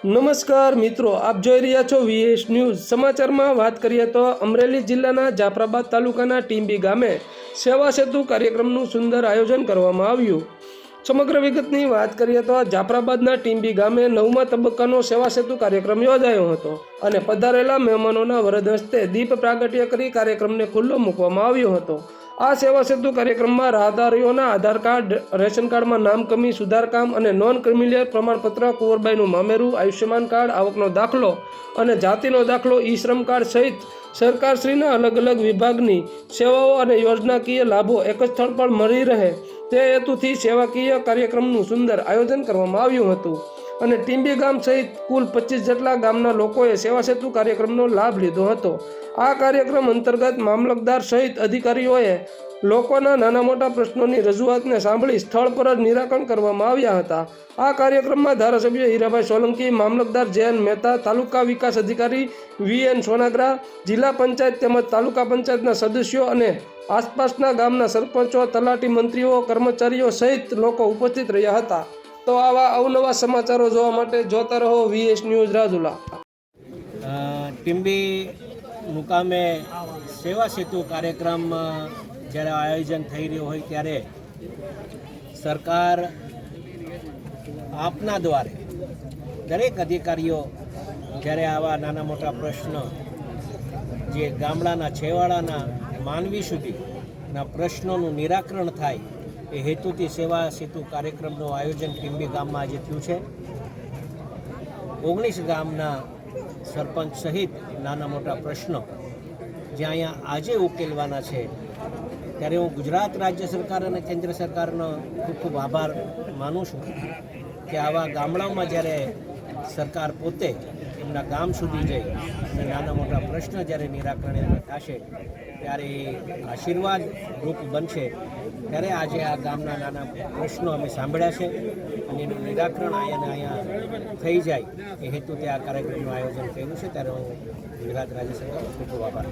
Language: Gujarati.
નમસ્કાર મિત્રો, આપ જોઈ રહ્યા છો વીએસ ન્યૂઝ સમાચારમાં વાત કરીએ તો અમરેલી જિલ્લાના જાફરાબાદ તાલુકાના ટીંબી ગામે સેવા સેતુ કાર્યક્રમનું સુંદર આયોજન કરવામાં આવ્યું. સમગ્ર વિગતની વાત કરીએ તો જાફરાબાદના ટીંબી ગામે નવમા તબક્કાનો સેવા સેતુ કાર્યક્રમ યોજાયો હતો અને પધારેલા મહેમાનોના વરદ હસ્તે દીપ પ્રાગટ્ય કરી કાર્યક્રમને ખુલ્લો મૂકવામાં આવ્યો હતો. આ સેવા સેતુ કાર્યક્રમમાં રાહદારીઓના આધાર કાર્ડ, રેશન કાર્ડમાં નામ કમી, સુધાર કામ અને નોન ક્રિમિલિયર પ્રમાણપત્ર, કુંવરબાઈનું મામેરું, આયુષ્યમાન કાર્ડ, આવકનો દાખલો અને જાતિનો દાખલો, ઈ શ્રમ કાર્ડ સહિત સરકારશ્રીના અલગ અલગ વિભાગની સેવાઓ અને યોજનાકીય લાભો એક જ સ્થળ પર મળી રહે. તે હેતુથી સેવાકીય કાર્યક્રમનું સુંદર આયોજન કરવામાં આવ્યું હતું. અને ટીંબી ગામ સહિત કુલ પચીસ જેટલા ગામના લોકોએ સેવા સેતુ કાર્યક્રમનો લાભ લીધો હતો. આ કાર્યક્રમ અંતર્ગત મામલતદાર સહિત અધિકારીઓએ લોકોના નાના મોટા પ્રશ્નોની રજૂઆતને સાંભળી સ્થળ પર જ નિરાકરણ કરવામાં આવ્યા હતા. આ કાર્યક્રમમાં ધારાસભ્ય હીરાભાઈ સોલંકી, મામલતદાર જયન મહેતા, તાલુકા વિકાસ અધિકારી વી એન સોનાગરા, જિલ્લા પંચાયત તેમજ તાલુકા પંચાયતના સદસ્યો અને આસપાસના ગામના સરપંચો, તલાટી મંત્રીઓ, કર્મચારીઓ સહિત લોકો ઉપસ્થિત રહ્યા હતા. તો આવા અવનવા સમાચારો જોવા માટે જોતા રહો વીએસ ન્યૂઝ રાજુલા. ટીમ્બી મુકામે સેવા સેતુ કાર્યક્રમ જ્યારે આયોજન થઈ રહ્યું હોય ત્યારે સરકાર આપના દ્વારે દરેક અધિકારીઓ જ્યારે આવા નાના મોટા પ્રશ્ન જે ગામડાના છેવાડાના માનવી સુધીના પ્રશ્નોનું નિરાકરણ થાય એ હેતુથી સેવા સેતુ કાર્યક્રમનું આયોજન ટીમ્બી ગામમાં આજે થયું છે. ઓગણીસ ગામના સરપંચ સહિત નાના મોટા પ્રશ્નો જે અહીંયા આજે ઉકેલવાના છે. ત્યારે હું ગુજરાત રાજ્ય સરકાર અને કેન્દ્ર સરકારનો ખૂબ ખૂબ આભાર માનું છું કે આવા ગામડાઓમાં જ્યારે સરકાર પોતે એમના ગામ સુધી જઈ અને નાના મોટા પ્રશ્ન જ્યારે નિરાકરણ એમના થશે, ત્યારે એ આશીર્વાદ રૂપ બનશે. ત્યારે આજે આ ગામના નાના પ્રશ્નો અમે સાંભળ્યા છે અને એનું નિરાકરણ અહીંયા અહીંયા થઈ જાય એ હેતુથી આ કાર્યક્રમનું આયોજન કર્યું છે. ત્યારે હું ગુજરાત રાજ્ય સરકારનો ખૂબ ખૂબ આભાર